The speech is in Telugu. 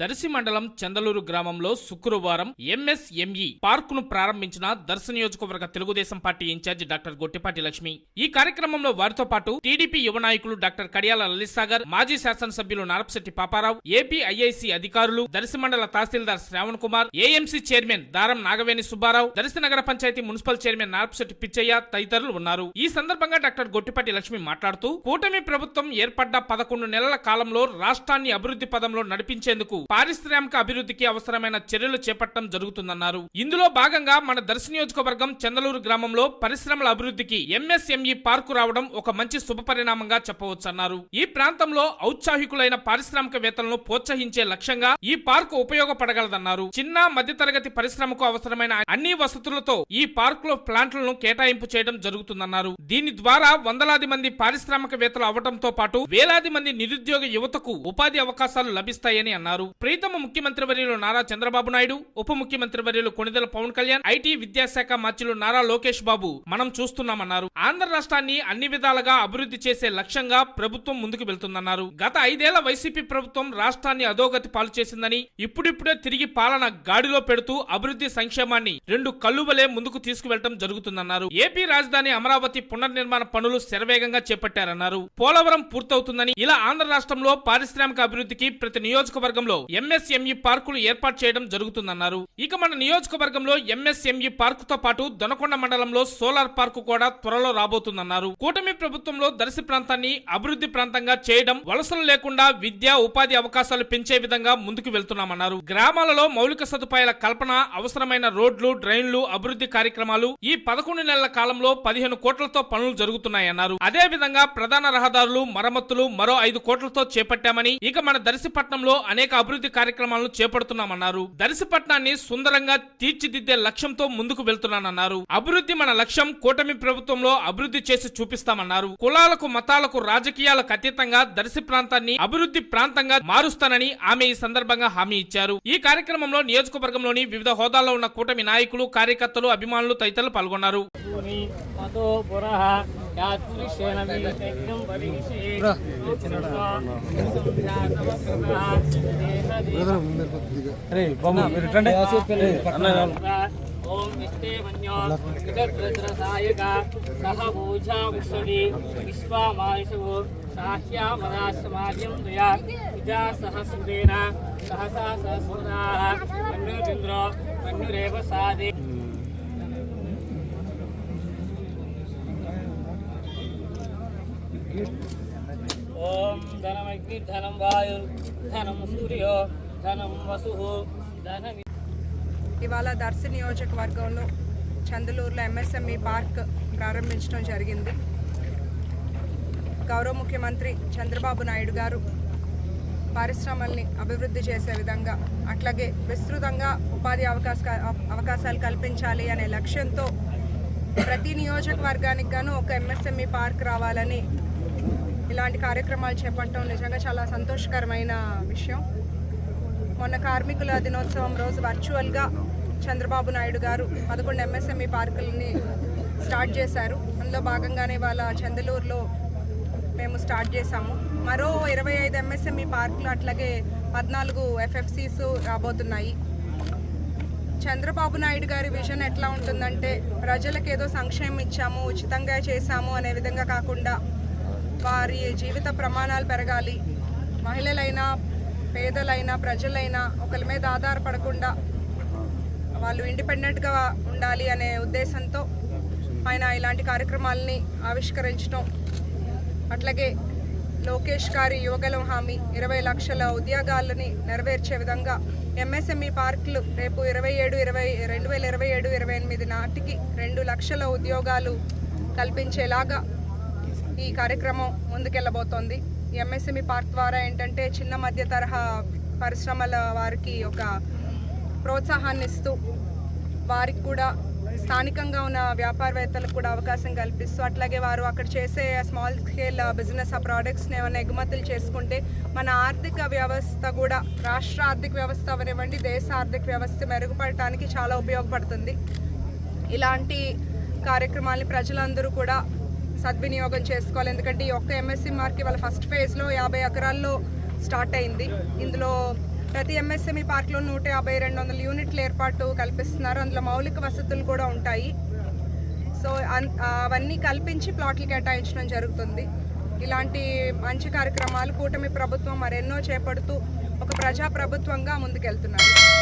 దర్శి మండలం చందలూరు గ్రామంలో శుక్రవారం ఎంఎస్ఎంఈ పార్క్ను ప్రారంభించిన దర్శి నియోజకవర్గ Telugu Desam party in charge doctor Gottipati Lakshmi. ఈ కార్యక్రమంలో వారితో పాటు టీడీపీ యువ నాయకులు డాక్టర్ కడియాల లలిసాగర్ మాజీ శాసనసభ్యులు నారపశెట్టి పాపారావు ఏపీ ఐఐసి అధికారులు దర్శి మండల తహసీల్దార్ శ్రావణ్ కుమార్ ఏఎంసీ చైర్మన్ దారం నాగవేణి సుబ్బారావు దర్శి నగర పంచాయతీ మున్సిపల్ చైర్మన్ నారపశెట్టి పిచ్చయ్య తదితరులు ఉన్నారు. ఈ సందర్భంగా డాక్టర్ గొట్టిపాటి లక్ష్మి మాట్లాడుతూ కూటమి ప్రభుత్వం ఏర్పడ్డ పదకొండు నెలల కాలంలో రాష్ట్రాన్ని అభివృద్ధి పదంలో నడిపించేందుకు పారిశ్రామిక అభివృద్ధికి అవసరమైన చర్యలు చేపట్టడం జరుగుతుందన్నారు. ఇందులో భాగంగా మన దర్శి నియోజకవర్గం చందలూరు గ్రామంలో పరిశ్రమల అభివృద్ధికి ఎంఎస్ఎంఈ పార్కు రావడం ఒక మంచి శుభ పరిణామంగా చెప్పవచ్చన్నారు. ఈ ప్రాంతంలో ఔత్సాహికులైన పారిశ్రామికవేత్తలను ప్రోత్సహించే లక్ష్యంగా ఈ పార్కు ఉపయోగపడగలదన్నారు. చిన్న మధ్యతరగతి పరిశ్రమకు అవసరమైన అన్ని వసతులతో ఈ పార్కులో ప్లాంట్లను కేటాయింపు చేయడం జరుగుతుందన్నారు. దీని ద్వారా వందలాది మంది పారిశ్రామికవేత్తలు అవడంతో పాటు వేలాది మంది నిరుద్యోగ యువతకు ఉపాధి అవకాశాలు లభిస్తాయని అన్నారు. ప్రీతమ ముఖ్యమంత్రి వర్యులు నారా చంద్రబాబు నాయుడు ఉప ముఖ్యమంత్రి వర్యులు కొణిదెల పవన్ కళ్యాణ్ ఐటీ విద్యాశాఖ మంత్రులు నారా లోకేష్ బాబు మనం చూస్తున్నామన్నారు. ఆంధ్ర రాష్ట్రాన్ని అన్ని విధాలుగా అభివృద్ధి చేసే లక్ష్యంగా ప్రభుత్వం ముందుకు వెళ్తుందన్నారు. గత ఐదేళ్ళ వైసీపీ ప్రభుత్వం రాష్ట్రాన్ని అధోగతి పాలు చేసిందని ఇప్పుడిప్పుడే తిరిగి పాలన గాడిలో పెడుతూ అభివృద్ధి సంక్షేమాన్ని రెండు కల్లువలే ముందుకు తీసుకువెళ్ళడం జరుగుతుందన్నారు. ఏపీ రాజధాని అమరావతి పునర్నిర్మాణ పనులు శరవేగంగా చేపట్టారన్నారు. పోలవరం పూర్తవుతుందని ఇలా ఆంధ్ర రాష్ట్రంలో పారిశ్రామిక అభివృద్ధికి ప్రతి నియోజకవర్గంలో ఎంఎస్ఎంఈ పార్కులు ఏర్పాటు చేయడం జరుగుతుందన్నారు. ఇక మన నియోజకవర్గంలో ఎంఎస్ఎంఈ పార్క్తో పాటు దొనకొండ మండలంలో సోలార్ పార్కు కూడా త్వరలో రాబోతుందన్నారు. కూటమి ప్రభుత్వంలో దర్శి ప్రాంతాన్ని అభివృద్ధి ప్రాంతంగా చేయడం వలసలు లేకుండా విద్య ఉపాధి అవకాశాలు పెంచే విధంగా ముందుకు వెళ్తున్నామన్నారు. గ్రామాలలో మౌలిక సదుపాయాల కల్పన అవసరమైన రోడ్లు డ్రైన్లు అభివృద్ధి కార్యక్రమాలు ఈ పదకొండు నెలల కాలంలో పదిహేను కోట్లతో పనులు జరుగుతున్నాయన్నారు. అదే విధంగా ప్రధాన రహదారులు మరమ్మతులు మరో ఐదు కోట్లతో చేపట్టామని ఇక మన దర్శిపట్నంలో అనేక అభివృద్ధి అభివృద్ధి కార్యక్రమాలను చేపడుతున్నామన్నారు. దర్శిపట్నాన్ని సుందరంగా తీర్చిదిద్దే లక్ష్యంతో ముందుకు వెళ్తున్నానన్నారు. అభివృద్ధి మన లక్ష్యం కూటమి ప్రభుత్వంలో అభివృద్ధి చేసి చూపిస్తామన్నారు. కులాలకు మతాలకు రాజకీయాలకు అతీతంగా దర్శి ప్రాంతాన్ని అభివృద్ధి ప్రాంతంగా మారుస్తానని ఆమె ఈ సందర్భంగా హామీ ఇచ్చారు. ఈ కార్యక్రమంలో నియోజకవర్గంలోని వివిధ హోదాల్లో ఉన్న కూటమి నాయకులు కార్యకర్తలు అభిమానులు తదితరులు పాల్గొన్నారు. ఓం విష్ణేమన్యో సహ పూజా విశ్వని విశ్వామాయుషు విజా సహస్రేణ సహసా సహస్రాः మన్యురింద్రో మన్యురేవ సాదే ఓం ధనమగ్ని ధనం వాయు ధనం సూర్యో ధనం వసు ధనం ఇవాళ దర్శి నియోజకవర్గంలో చందలూరులో ఎంఎస్ఎంఈ పార్క్ ప్రారంభించడం జరిగింది. గౌరవ ముఖ్యమంత్రి చంద్రబాబు నాయుడు గారు పరిశ్రమల్ని అభివృద్ధి చేసే విధంగా అట్లాగే విస్తృతంగా ఉపాధి అవకాశ అవకాశాలు కల్పించాలి అనే లక్ష్యంతో ప్రతి నియోజకవర్గానికి గాను ఒక ఎంఎస్ఎంఈ పార్క్ రావాలని ఇలాంటి కార్యక్రమాలు చేపట్టడం నిజంగా చాలా సంతోషకరమైన విషయం. మొన్న కార్మికుల దినోత్సవం రోజు వర్చువల్గా చంద్రబాబు నాయుడు గారు పదకొండు ఎంఎస్ఎంఈ పార్కులని స్టార్ట్ చేశారు. అందులో భాగంగానే వాళ్ళ చందలూరులో మేము స్టార్ట్ చేశాము. మరో ఇరవై ఐదు ఎంఎస్ఎంఈ పార్కులు అట్లాగే పద్నాలుగు ఎఫ్ఎఫ్సీస్ రాబోతున్నాయి. చంద్రబాబు నాయుడు గారి విజన్ ఎట్లా ఉంటుందంటే ప్రజలకు ఏదో సంక్షేమం ఇచ్చాము ఉచితంగా చేశాము అనే విధంగా కాకుండా వారి జీవిత ప్రమాణాలు పెరగాలి. మహిళలైనా పేదలైనా ప్రజలైనా ఒకరి మీద ఆధారపడకుండా వాళ్ళు ఇండిపెండెంట్గా ఉండాలి అనే ఉద్దేశంతో ఆయన ఇలాంటి కార్యక్రమాలని ఆవిష్కరించడం అట్లాగే లోకేష్ గారి యువగలం హామీ ఇరవై లక్షల ఉద్యోగాలని నెరవేర్చే విధంగా ఎంఎస్ఎంఈ పార్కులు రేపు ఇరవై ఏడు ఇరవై రెండు వేల ఇరవై ఏడు ఇరవై ఎనిమిది నాటికి రెండు లక్షల ఉద్యోగాలు కల్పించేలాగా ఈ కార్యక్రమం ముందుకెళ్ళబోతోంది. ఈ ఎంఎస్ఎంఈ పార్క్ ద్వారా ఏంటంటే చిన్న మధ్య తరహా పరిశ్రమల వారికి ఒక ప్రోత్సాహాన్ని ఇస్తూ వారికి కూడా స్థానికంగా ఉన్న వ్యాపారవేత్తలకు కూడా అవకాశం కల్పిస్తూ అట్లాగే వారు అక్కడ చేసే స్మాల్ స్కేల్ బిజినెస్ ఆ ప్రోడక్ట్స్ని ఏమైనా ఎగుమతులు చేసుకుంటే మన ఆర్థిక వ్యవస్థ కూడా రాష్ట్ర ఆర్థిక వ్యవస్థ అవనివ్వండి దేశ ఆర్థిక వ్యవస్థ మెరుగుపడటానికి చాలా ఉపయోగపడుతుంది. ఇలాంటి కార్యక్రమాల్ని ప్రజలందరూ కూడా సద్వినియోగం చేసుకోవాలి. ఎందుకంటే ఈ ఒక్క ఎంఎస్సీ మార్క్ వాళ్ళ ఫస్ట్ ఫేజ్లో యాభై ఎకరాల్లో స్టార్ట్ అయింది. ఇందులో ప్రతి ఎంఎస్ఎంఈ పార్క్లో నూట యాభై రెండు వందల యూనిట్ల ఏర్పాటు కల్పిస్తున్నారు. అందులో మౌలిక వసతులు కూడా ఉంటాయి. సో అన్- అవన్నీ కల్పించి ప్లాట్లు కేటాయించడం జరుగుతుంది. ఇలాంటి మంచి కార్యక్రమాలు కూటమి ప్రభుత్వం మరెన్నో చేపడుతూ ఒక ప్రజా ప్రభుత్వంగా ముందుకెళ్తున్నారు.